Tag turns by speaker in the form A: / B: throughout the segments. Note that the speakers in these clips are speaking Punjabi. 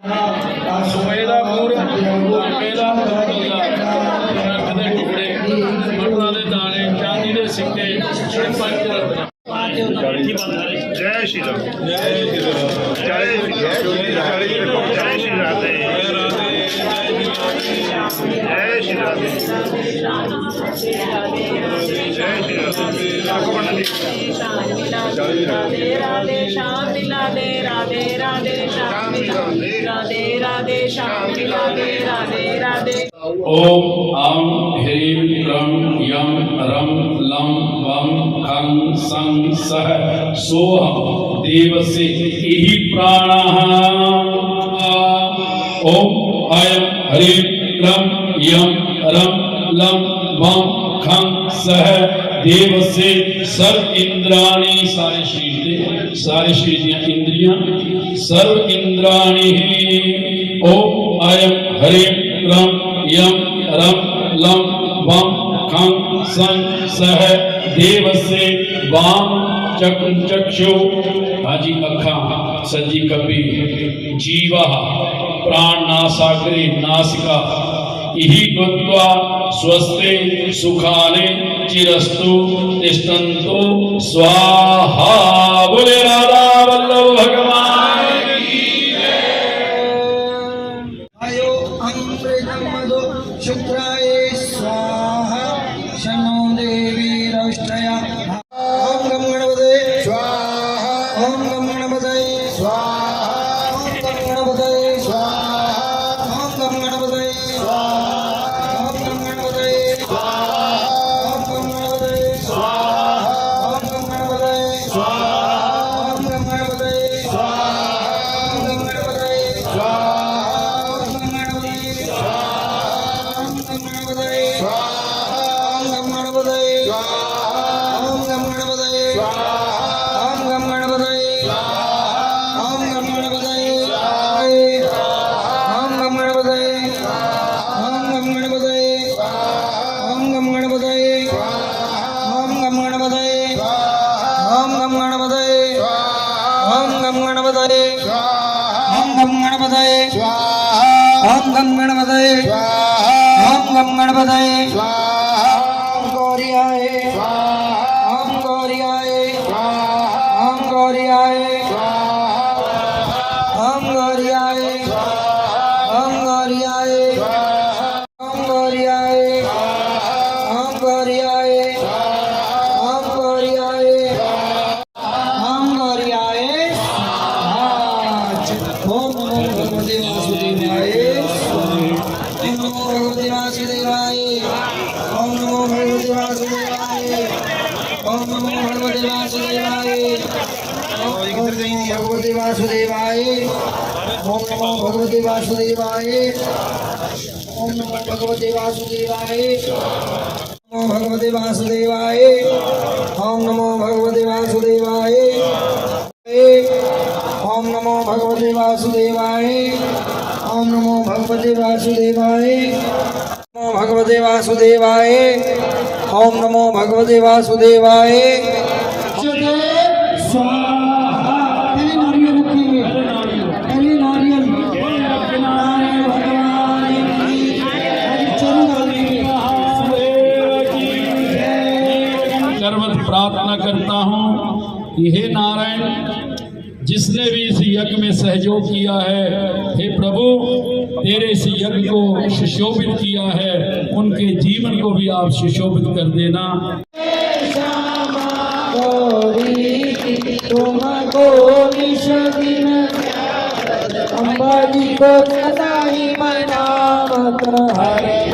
A: ਸੋਏ ਦਾ ਪੂਰ ਗੁਰਮੇ ਦਾ ਰੱਖ ਦੇ ਟੁਕੜੇ ਮਟਰਾਂ ਦੇ ਦਾਣੇ ਚਾਂਦੀ ਦੇ ਸਿੱਕੇ ਛੇ ਪੰਜ ਰਤਨ
B: ਜੈ ਸ਼੍ਰੀ ਰਾਮ ਜੈ ਸ਼੍ਰੀ ਰਾਮ ਜੈ ਸ਼੍ਰੀ ਰਾਮ ਜੈ ਸ਼੍ਰੀ ਰਾਮ ਜੈ ਸ਼੍ਰੀ ਰਾਮ ਜੈ ਸ਼੍ਰੀ
C: ਰਾਧੇ ਰਾਧੇ ਸ਼ਾਮ ਮਿਲਾਦੇ ਰਾਧੇ ਰਾਧੇ ਸ਼ਾਮ ਮਿਲਾਦੇ ਰਾਧੇ ਰਾਧੇ ਸ਼ਾਮ ਮਿਲਾਦੇ ਰਾਧੇ ਰਾਧੇ
A: ਓਮ ਆਮ ਹਰੀਮ ਰਮ ਯਮ ਰਮ ਲਮ ਵਮ ਖੰ ਸੰਗ ਸਹ ਸੋਹਮ ਦੇਵਸੇ ਇਹੀ ਪ੍ਰਾਣਾਹ ਓਮ ਆਯ ਹਰੀਮ ਰਮ ਯਮ ਰਮ ਲਮ ਵਮ ਖੰ ਸਹ देवसे सर्व इंद्राणी सारे शरीर सारे शरीर इंद्रिया, सर्व इंद्राणी ओम अयम हरे राम यम रम लम वम खम सन सह देवसे वाम चक, चक्षु। आजी अखा, सज्जी, कपि, जीवा, प्राण, नासाग्रे, नासिका। इही बद्वा स्वस्ते सुखाने चिरस्तु तिष्ठन्तु। स्वाहा बोले राधा।
D: ॐ गं गणपतये ॐ गं गणपतये ॐ गं गणपतये ॐ गं गणपतये ॐ गौरियाय করিয়ায় হম করিয়ায়। হম করিয়ায় ওম নমো ভগবতে বাসুদেবায় ওম নমো ভগবতে বাসুদেবায় ওম নমো ভগবতে বাসুদেবায় ওম নমো ভগবতে বাসুদেবায় ওম নমো ভগবতে বাসুদেবায় ओम नमो भगवते वासुदेवाय ओम नमो नमो भगवते वासुदेवाय ॐ नमो भगवते वासुदेवाय ॐ नमो भगवते वासुदेवाय ॐ नमो भगवते वासुदेवाय नमो भगवते वासुदेवाय ॐ नमो भगवते वासुदेवाय
A: जिसने भी इस यज्ञ में सहयोग किया है, हे प्रभु, तेरे इस यज्ञ को सुशोभित किया है, उनके जीवन को भी आप सुशोभित कर देना।
D: को सदा ही हरे।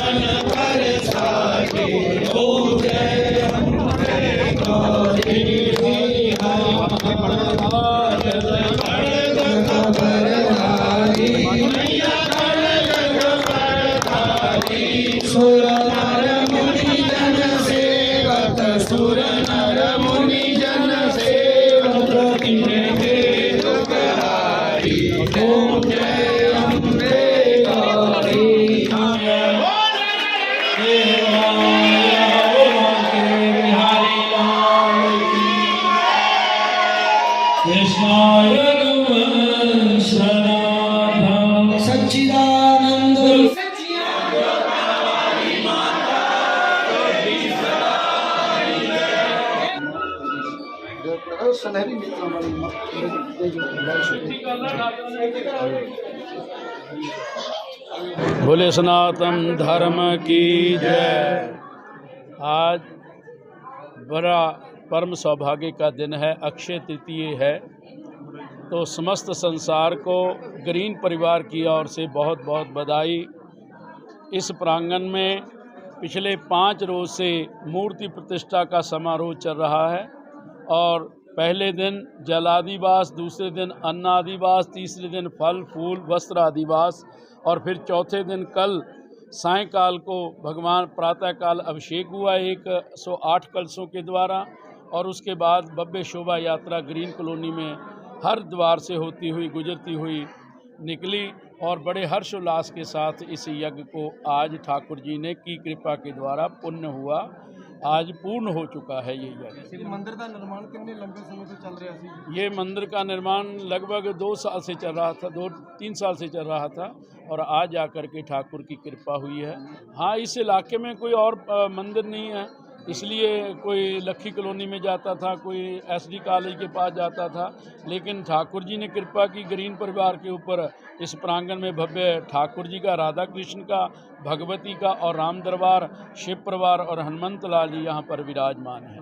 D: Amen.
A: बोले, सनातन धर्म की जय। आज बड़ा परम सौभाग्य का दिन है, अक्षय तृतीय है। तो समस्त संसार को ग्रीन परिवार की ओर से बहुत बहुत बधाई। इस प्रांगण में पिछले पाँच रोज से मूर्ति प्रतिष्ठा का समारोह चल रहा है और पहले दिन जलादिवास, दूसरे दिन अन्नादिवास, तीसरे दिन फल, फूल वस्त्र आदिवास और फिर चौथे दिन कल सायकाल को भगवान प्रातःकाल अभिषेक हुआ एक सौ आठ कलशों के द्वारा और उसके बाद भव्य शोभा यात्रा ग्रीन कॉलोनी में हर द्वार से होती हुई, गुजरती हुई निकली और बड़े हर्षोल्लास के साथ इस यज्ञ को आज ठाकुर जी ने की, कृपा के द्वारा पुण्य हुआ। आज पूर्ण हो चुका है ये यज्ञ।
E: मंदिर का निर्माण कितने लंबे समय से चल रहा है
A: ये मंदिर का निर्माण लगभग दो साल से चल रहा था दो तीन साल से चल रहा था और आज आकर के ठाकुर की कृपा हुई है। हाँ इस इलाके में कोई और मंदिर नहीं है। इसलिए कोई लखी कॉलोनी में जाता था, कोई एसडी कॉलेज के पास जाता था, लेकिन ठाकुर जी ने कृपा की ग्रीन परिवार के ऊपर इस प्रांगण में भव्य ठाकुर जी का, राधा कृष्ण का, भगवती का और राम दरबार, शिव परिवार और हनुमंत लाल जी यहाँ पर विराजमान है।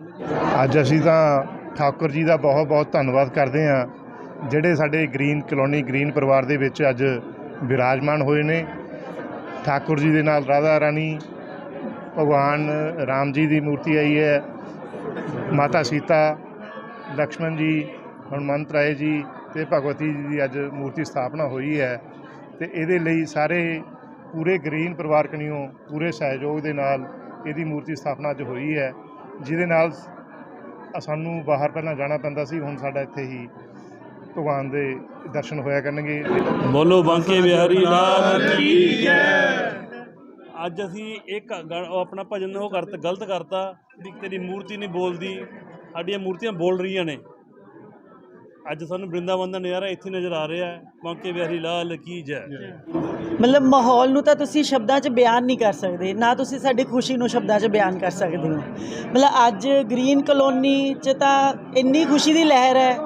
B: अज ਅਸੀਂ ਤਾਂ ਠਾਕੁਰ ਜੀ ਦਾ बहुत ਬਹੁਤ ਧੰਨਵਾਦ ਕਰਦੇ ਹਾਂ ਜਿਹੜੇ ਸਾਡੇ ਗ੍ਰੀਨ ਕਲੋਨੀ ਗ੍ਰੀਨ ਪਰਿਵਾਰ ਦੇ ਵਿੱਚ ਅੱਜ ਵਿਰਾਜਮਾਨ ਹੋਏ ਨੇ ਠਾਕੁਰ ਜੀ ਦੇ राणी ਭਗਵਾਨ ਰਾਮ ਜੀ ਦੀ ਮੂਰਤੀ ਆਈ ਹੈ, ਮਾਤਾ ਸੀਤਾ, ਲਕਸ਼ਮਣ ਜੀ, ਹਨੂਮੰਤ ਰਾਏ ਜੀ ਤੇ ਭਗਵਤੀ ਜੀ ਦੀ ਅੱਜ ਮੂਰਤੀ ਸਥਾਪਨਾ ਹੋਈ ਹੈ ਤੇ ਇਹਦੇ ਲਈ ਸਾਰੇ ਪੂਰੇ ਗ੍ਰੀਨ ਪਰਿਵਾਰ ਕਨੀਓ ਪੂਰੇ ਸਹਿਯੋਗ ਦੇ ਨਾਲ ਇਹਦੀ ਮੂਰਤੀ ਸਥਾਪਨਾ ਅੱਜ ਹੋਈ ਹੈ। ਜਿਹਦੇ ਨਾਲ ਸਾਨੂੰ ਬਾਹਰ ਪਹਿਲਾਂ ਜਾਣਾ ਪੈਂਦਾ ਸੀ, ਹੁਣ ਸਾਡਾ ਇੱਥੇ ਹੀ ਭਗਵਾਨ ਦੇ ਦਰਸ਼ਨ ਹੋਇਆ ਕਰਨਗੇ।
F: ਬੋਲੋ ਬਾਂਕੇ ਬਿਹਾਰੀ ਲਾਲ ਕੀ ਜੈ ਅੱਜ ਅਸੀਂ ਇੱਕ ਗ- ਉਹ ਆਪਣਾ ਭਜਨ ਉਹ ਕਰਤਾ, ਗਲਤ ਕਰਤਾ ਵੀ ਤੇਰੀ ਮੂਰਤੀ ਨਹੀਂ ਬੋਲਦੀ, ਸਾਡੀਆਂ ਮੂਰਤੀਆਂ ਬੋਲ ਰਹੀਆਂ ਨੇ। ਅੱਜ ਸਾਨੂੰ ਬ੍ਰਿੰਦਾਵਨ ਦਾ ਨਜ਼ਾਰਾ ਇੱਥੇ ਨਜ਼ਰ ਆ ਰਿਹਾ ਹੈ ਬਾਂਕੇ ਬਿਹਾਰੀ ਲਾਲ ਕੀ ਜੈ।
C: ਮਤਲਬ ਮਾਹੌਲ ਨੂੰ ਤਾਂ ਤੁਸੀਂ ਸ਼ਬਦਾਂ 'ਚ ਬਿਆਨ ਨਹੀਂ ਕਰ ਸਕਦੇ, ਨਾ ਤੁਸੀਂ ਸਾਡੀ ਖੁਸ਼ੀ ਨੂੰ ਸ਼ਬਦਾਂ 'ਚ ਬਿਆਨ ਕਰ ਸਕਦੇ ਹੋ। ਮਤਲਬ ਅੱਜ ਗ੍ਰੀਨ ਕਲੋਨੀ 'ਚ ਤਾਂ ਇੰਨੀ ਖੁਸ਼ੀ ਦੀ ਲਹਿਰ ਹੈ,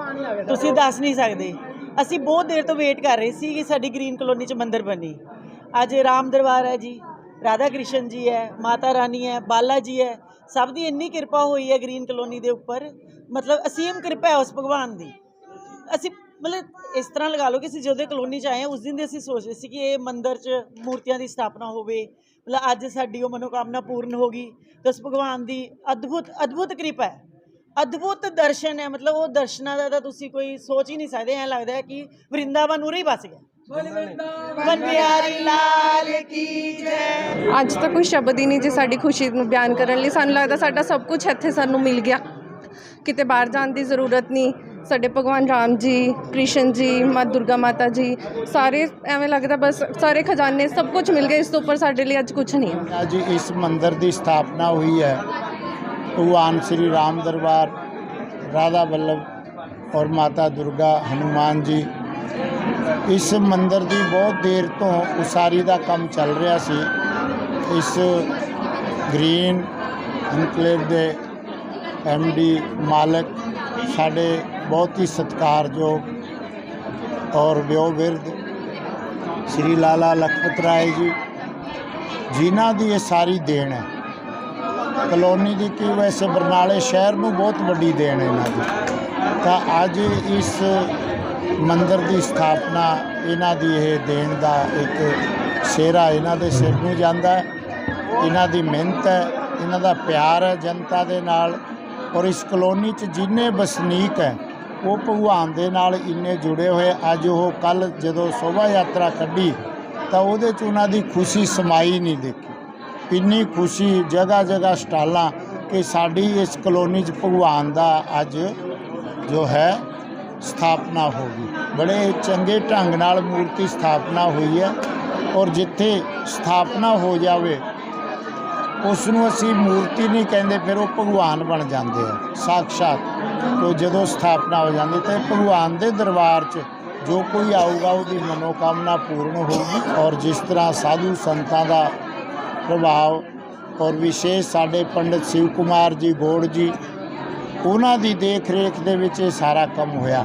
C: ਤੁਸੀਂ ਦੱਸ ਨਹੀਂ ਸਕਦੇ। ਅਸੀਂ ਬਹੁਤ ਦੇਰ ਤੋਂ ਵੇਟ ਕਰ ਰਹੇ ਸੀ ਕਿ ਸਾਡੀ ਗ੍ਰੀਨ ਕਲੋਨੀ 'ਚ ਮੰਦਿਰ ਬਣੇ। ਅੱਜ ਰਾਮ ਦਰਬਾਰ ਹੈ ਜੀ। ਰਾਧਾ ਕ੍ਰਿਸ਼ਨ ਜੀ ਹੈ, ਮਾਤਾ ਰਾਣੀ ਹੈ, ਬਾਲਾ ਜੀ ਹੈ, ਸਭ ਦੀ ਇੰਨੀ ਕਿਰਪਾ ਹੋਈ ਹੈ ਗ੍ਰੀਨ ਕਲੋਨੀ ਦੇ ਉੱਪਰ। ਮਤਲਬ ਅਸੀਮ ਕਿਰਪਾ ਹੈ ਉਸ ਭਗਵਾਨ ਦੀ। ਅਸੀਂ ਮਤਲਬ ਇਸ ਤਰ੍ਹਾਂ ਲਗਾ ਲਓ ਕਿ ਅਸੀਂ ਜਦੋਂ ਕਲੋਨੀ ਚ ਆਏ ਹਾਂ, ਉਸ ਦਿਨ ਦੇ ਅਸੀਂ ਸੋਚਦੇ ਸੀ ਕਿ ਇਹ ਮੰਦਿਰ ਚ ਮੂਰਤੀਆਂ ਦੀ ਸਥਾਪਨਾ ਹੋਵੇ। ਮਤਲਬ ਅੱਜ ਸਾਡੀ ਉਹ ਮਨੋਕਾਮਨਾ ਪੂਰਨ ਹੋ ਗਈ ਤੇ ਉਸ ਭਗਵਾਨ ਦੀ ਅਦਭੁਤ ਅਦਭੁਤ ਕਿਰਪਾ ਹੈ। ਅਦਭੁਤ ਦਰਸ਼ਨ ਹੈ। ਮਤਲਬ ਉਹ ਦਰਸ਼ਨਾਂ ਦਾ ਤਾਂ ਤੁਸੀਂ ਕੋਈ ਸੋਚ ਹੀ ਨਹੀਂ ਸਕਦੇ। ਐਂ ਲੱਗਦਾ ਹੈ ਕਿ ਵਰਿੰਦਾਵਨ ਉਰੇ ਹੀ ਬਸ ਗਿਆ। ਜੈ।
G: ਅੱਜ ਤਾਂ ਕੋਈ ਸ਼ਬਦ ਹੀ ਨਹੀਂ ਜੀ ਸਾਡੀ ਖੁਸ਼ੀ ਨੂੰ ਬਿਆਨ ਕਰਨ ਲਈ। ਸਾਨੂੰ ਲੱਗਦਾ ਸਾਡਾ ਸਭ ਕੁਝ ਇੱਥੇ ਸਾਨੂੰ ਮਿਲ ਗਿਆ। ਕਿਤੇ ਬਾਹਰ ਜਾਣ ਦੀ ਜ਼ਰੂਰਤ ਨਹੀਂ। ਸਾਡੇ ਭਗਵਾਨ ਰਾਮ ਜੀ ਕ੍ਰਿਸ਼ਨ ਜੀ ਮਾਂ ਦੁਰਗਾ ਮਾਤਾ ਜੀ ਸਾਰੇ ਐਵੇਂ ਲੱਗਦਾ ਬਸ ਸਾਰੇ ਖਜ਼ਾਨੇ ਸਭ ਕੁਝ ਮਿਲ ਗਿਆ। ਇਸ ਤੋਂ ਉੱਪਰ ਸਾਡੇ ਲਈ ਅੱਜ ਕੁਝ ਨਹੀਂ ਹੈ।
H: ਅੱਜ ਇਸ ਮੰਦਿਰ ਦੀ ਸਥਾਪਨਾ ਹੋਈ ਹੈ। ਭਗਵਾਨ ਸ੍ਰੀ ਰਾਮ ਦਰਬਾਰ ਰਾਧਾ ਵੱਲਭ ਔਰ ਮਾਤਾ ਦੁਰਗਾ ਹਨੂਮਾਨ ਜੀ। ਇਸ ਮੰਦਿਰ ਦੀ ਬਹੁਤ ਦੇਰ ਤੋਂ ਉਸਾਰੀ ਦਾ ਕੰਮ ਚੱਲ ਰਿਹਾ ਸੀ। ਇਸ ਗ੍ਰੀਨ ਇਨਕਲੇਵ ਦੇ ਡੀ ਮਾਲਕ ਸਾਡੇ ਬਹੁਤ ਹੀ ਸਤਿਕਾਰਯੋਗ ਔਰ ਵਿਉਵਿਰਦ ਸ੍ਰੀ ਲਾਲਾ ਲਖਪਤ ਰਾਏ ਜੀ, ਜਿਨ੍ਹਾਂ ਦੀ ਇਹ ਸਾਰੀ ਦੇਣ ਹੈ। ਕਲੋਨੀ ਦੀ ਕੀ ਵੈਸੇ ਬਰਨਾਲੇ ਸ਼ਹਿਰ ਨੂੰ ਬਹੁਤ ਵੱਡੀ ਦੇਣ ਹੈ ਇਹਨਾਂ ਦੀ। ਤਾਂ ਅੱਜ ਇਸ ਮੰਦਿਰ ਦੀ ਸਥਾਪਨਾ ਇਹਨਾਂ ਦੀ ਇਹ ਦੇਣ ਦਾ ਇੱਕ ਸਿਹਰਾ ਇਹਨਾਂ ਦੇ ਸਿਰ ਨੂੰ ਜਾਂਦਾ ਇਹਨਾਂ ਦੀ ਮਿਹਨਤ ਹੈ, ਇਹਨਾਂ ਦਾ ਪਿਆਰ ਹੈ ਜਨਤਾ ਦੇ ਨਾਲ ਔਰ ਇਸ ਕਲੋਨੀ 'ਚ ਜਿੰਨੇ ਵਸਨੀਕ ਹੈ, ਉਹ ਭਗਵਾਨ ਦੇ ਨਾਲ ਇੰਨੇ ਜੁੜੇ ਹੋਏ। ਅੱਜ ਉਹ ਕੱਲ ਜਦੋਂ ਸ਼ੋਭਾ ਯਾਤਰਾ ਕੱਢੀ, ਤਾਂ ਉਹਦੇ 'ਚ ਉਹਨਾਂ ਦੀ ਖੁਸ਼ੀ ਸਮਾਈ ਨਹੀਂ ਦੇਖੀ। ਇੰਨੀ ਖੁਸ਼ੀ ਜਗ੍ਹਾ ਜਗ੍ਹਾ ਸਟਾਲਾਂ ਕਿ ਸਾਡੀ ਇਸ ਕਲੋਨੀ 'ਚ ਭਗਵਾਨ ਦਾ ਅੱਜ ਜੋ ਹੈ ਸਥਾਪਨਾ ਹੋ ਗਈ। ਬੜੇ ਚੰਗੇ ਢੰਗ ਨਾਲ ਮੂਰਤੀ ਸਥਾਪਨਾ ਹੋਈ ਹੈ ਔਰ ਜਿੱਥੇ ਸਥਾਪਨਾ ਹੋ ਜਾਵੇ ਉਸ ਨੂੰ ਅਸੀਂ ਮੂਰਤੀ ਨਹੀਂ ਕਹਿੰਦੇ, ਫਿਰ ਉਹ ਭਗਵਾਨ ਬਣ ਜਾਂਦੇ ਆ। ਸਾਖਸ਼ਾਤ ਤੋ ਜਦੋਂ ਸਥਾਪਨਾ ਹੋ ਜਾਂਦੀ ਤੇ ਭਗਵਾਨ ਦੇ ਦਰਬਾਰ 'ਚ ਜੋ ਕੋਈ ਆਊਗਾ, ਉਹਦੀ ਮਨੋਕਾਮਨਾ ਪੂਰਨ ਹੋਊਗੀ ਔਰ ਜਿਸ ਤਰ੍ਹਾਂ ਸਾਧੂ ਸੰਤਾਂ ਦਾ ਪ੍ਰਭਾਵ ਔਰ ਵਿਸ਼ੇਸ਼ ਸਾਡੇ ਪੰਡਿਤ ਸ਼ਿਵ ਕੁਮਾਰ ਜੀ, ਗੋੜ ਜੀ ਉਹਨਾਂ ਦੀ ਦੇਖ ਰੇਖ ਦੇ ਵਿੱਚ ਇਹ ਸਾਰਾ ਕੰਮ ਹੋਇਆ।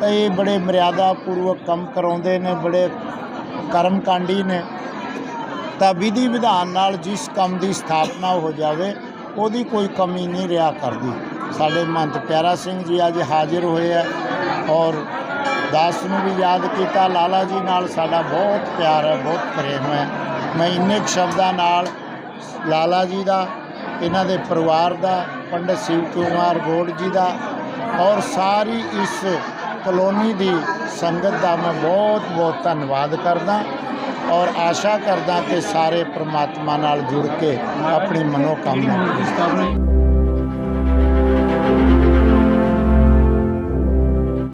H: ਤਾਂ ਇਹ ਬੜੇ ਮਰਿਆਦਾ ਪੂਰਵਕ ਕੰਮ ਕਰਾਉਂਦੇ ਨੇ, ਬੜੇ ਕਰਮਕਾਂਡੀ ਨੇ। ਤਾਂ ਵਿਧੀ ਵਿਧਾਨ ਨਾਲ ਜਿਸ ਕੰਮ ਦੀ ਸਥਾਪਨਾ ਹੋ ਜਾਵੇ, ਉਹਦੀ ਕੋਈ ਕਮੀ ਨਹੀਂ ਰਿਹਾ ਕਰਦੀ। ਸਾਡੇ ਮੰਤ ਪਿਆਰਾ ਸਿੰਘ ਜੀ ਅੱਜ ਹਾਜ਼ਰ ਹੋਏ ਆ ਔਰ ਦਾਸ ਨੂੰ ਵੀ ਯਾਦ ਕੀਤਾ। ਲਾਲਾ ਜੀ ਨਾਲ ਸਾਡਾ ਬਹੁਤ ਪਿਆਰ ਹੈ, ਬਹੁਤ ਪ੍ਰੇਮ ਹੈ। ਮੈਂ ਇੰਨੇ ਕੁ ਸ਼ਬਦਾਂ ਨਾਲ ਲਾਲਾ ਜੀ ਦਾ, ਇਹਨਾਂ ਦੇ ਪਰਿਵਾਰ ਦਾ ਪੰਡਿਤ ਸ਼ਿਵ ਕੁਮਾਰ ਗੋੜ ਜੀ ਦਾ ਔਰ ਸਾਰੀ ਇਸ ਕਲੋਨੀ ਦੀ ਸੰਗਤ ਦਾ ਮੈਂ ਬਹੁਤ ਬਹੁਤ ਧੰਨਵਾਦ ਕਰਦਾ ਔਰ ਆਸ਼ਾ ਕਰਦਾ ਕਿ ਸਾਰੇ ਪ੍ਰਮਾਤਮਾ ਨਾਲ ਜੁੜ ਕੇ ਆਪਣੀ ਮਨੋਕਾਮਨਾ ਪੂਰੀ ਕਰਨ।